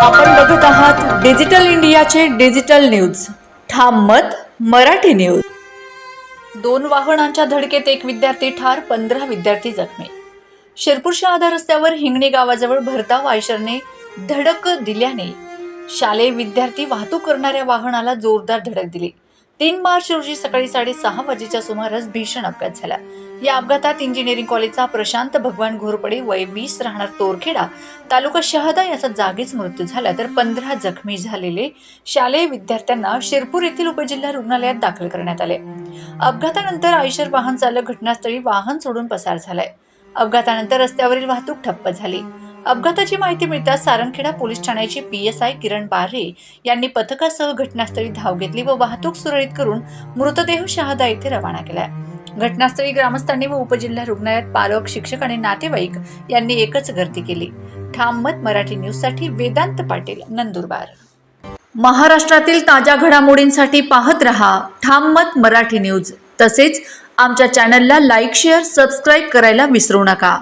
आपण बघूत आहात डिजिटल इंडियाचे डिजिटल न्यूज. ठाम मत मराठी न्यूज. दोन वाहनांच्या धडकेत एक विद्यार्थी ठार पंधरा विद्यार्थी जखमी. शिरपूर शहादा रस्त्यावर हिंगणे गावाजवळ भरताव आयशरने धडक दिल्याने शालेय विद्यार्थी वाहतूक करणाऱ्या वाहनाला जोरदार धडक दिली. तीन मार्च रोजी सकाळी साडेसहा वाजेच्या सुमारास भीषण अपघात झाला. या अपघातात इंजिनिअरिंग कॉलेजचा प्रशांत भगवान घोरपडे वय वीस राहणार तोरखेडा तालुका शहादा याचा जागीच मृत्यू झाला तर पंधरा जखमी झालेले शालेय विद्यार्थ्यांना शिरपूर येथील उपजिल्हा रुग्णालयात दाखल करण्यात आले. अपघातानंतर आयशर वाहन चालक घटनास्थळी वाहन सोडून पसार झालाय. अपघातानंतर रस्त्यावरील वाहतूक ठप्प झाली. अपघाताची माहिती मिळताच सारंगखेडा पोलीस ठाण्याचे P S I Kiran Bare यांनी पथकासह घटनास्थळी धाव घेतली व वाहतूक सुरळीत करून मृतदेह शहादा येथे रवाना केला घटनास्थळी ग्रामस्थांनी व उपजिल्हा रुग्णालयात पालक शिक्षक आणि नातेवाईक यांनी एकच गर्दी केली. ठाम मत मराठी न्यूजसाठी वेदांत पाटील नंदुरबार. महाराष्ट्रातील ताज्या घडामोडींसाठी पाहत रहा ठाम मत मराठी न्यूज. तसेच आमच्या चॅनलला लाईक शेअर सबस्क्राईब करायला विसरू नका.